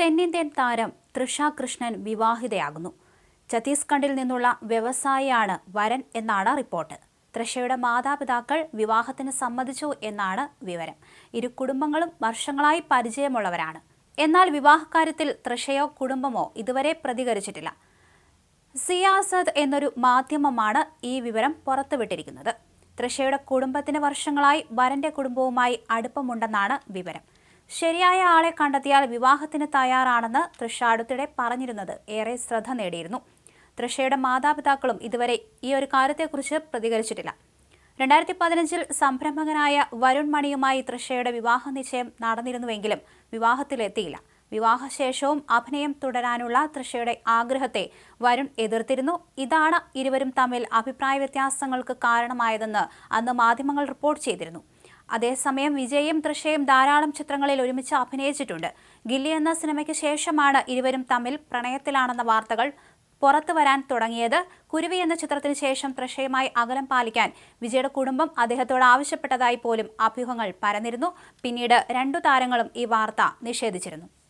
തെന്നിന്ത്യൻ താരം തൃഷ കൃഷ്ണൻ വിവാഹിതയാകുന്നു. ഛത്തീസ്ഗഡിൽ നിന്നുള്ള വ്യവസായിയാണ് വരൻ എന്നാണ് റിപ്പോർട്ട്. തൃഷയുടെ മാതാപിതാക്കൾ വിവാഹത്തിന് സമ്മതിച്ചു എന്നാണ് വിവരം. ഇരു കുടുംബങ്ങളും വർഷങ്ങളായി പരിചയമുള്ളവരാണ്. എന്നാൽ വിവാഹകാര്യത്തിൽ തൃഷയോ കുടുംബമോ ഇതുവരെ പ്രതികരിച്ചിട്ടില്ല. സിയാസദ് എന്നൊരു മാധ്യമമാണ് ഈ വിവരം പുറത്തുവിട്ടിരിക്കുന്നത്. തൃഷയുടെ കുടുംബത്തിന് വർഷങ്ങളായി വരന്റെ കുടുംബവുമായി അടുപ്പമുണ്ടെന്നാണ് വിവരം. ശരിയായ ആളെ കണ്ടെത്തിയാൽ വിവാഹത്തിന് തയ്യാറാണെന്ന് തൃഷ അടുത്തിടെ പറഞ്ഞിരുന്നത്. ഏറെ ശ്രദ്ധ നേടിയിരുന്നു. തൃഷയുടെ മാതാപിതാക്കളും ഇതുവരെ ഈ ഒരു കാര്യത്തെക്കുറിച്ച് പ്രതികരിച്ചിട്ടില്ല. രണ്ടായിരത്തി പതിനഞ്ചിൽ സംരംഭകനായ വരുൺ മണിയുമായി തൃഷയുടെ വിവാഹ നിശ്ചയം നടന്നിരുന്നുവെങ്കിലും വിവാഹത്തിലെത്തിയില്ല വിവാഹശേഷവും അഭിനയം തുടരാനുള്ള തൃഷയുടെ ആഗ്രഹത്തെ വരുൺ എതിർത്തിരുന്നു. ഇതാണ് ഇരുവരും തമ്മിൽ അഭിപ്രായ വ്യത്യാസങ്ങൾക്ക് കാരണമായതെന്ന് അന്ന് മാധ്യമങ്ങൾ റിപ്പോർട്ട് ചെയ്തിരുന്നു. അതേസമയം വിജയും തൃശയും ധാരാളം ചിത്രങ്ങളിൽ ഒരുമിച്ച് അഭിനയിച്ചിട്ടുണ്ട്. ഗില്ലി എന്ന സിനിമയ്ക്ക് ശേഷമാണ് ഇരുവരും തമ്മിൽ പ്രണയത്തിലാണെന്ന വാർത്തകൾ പുറത്തു വരാൻ തുടങ്ങിയത്. കുരുവി എന്ന ചിത്രത്തിന് ശേഷം തൃഷയുമായി അകലം പാലിക്കാൻ വിജയുടെ കുടുംബം അദ്ദേഹത്തോട് ആവശ്യപ്പെട്ടതായി പോലും അഭ്യൂഹങ്ങൾ പരന്നിരുന്നു. പിന്നീട് രണ്ടു താരങ്ങളും ഈ വാർത്ത നിഷേധിച്ചിരുന്നു.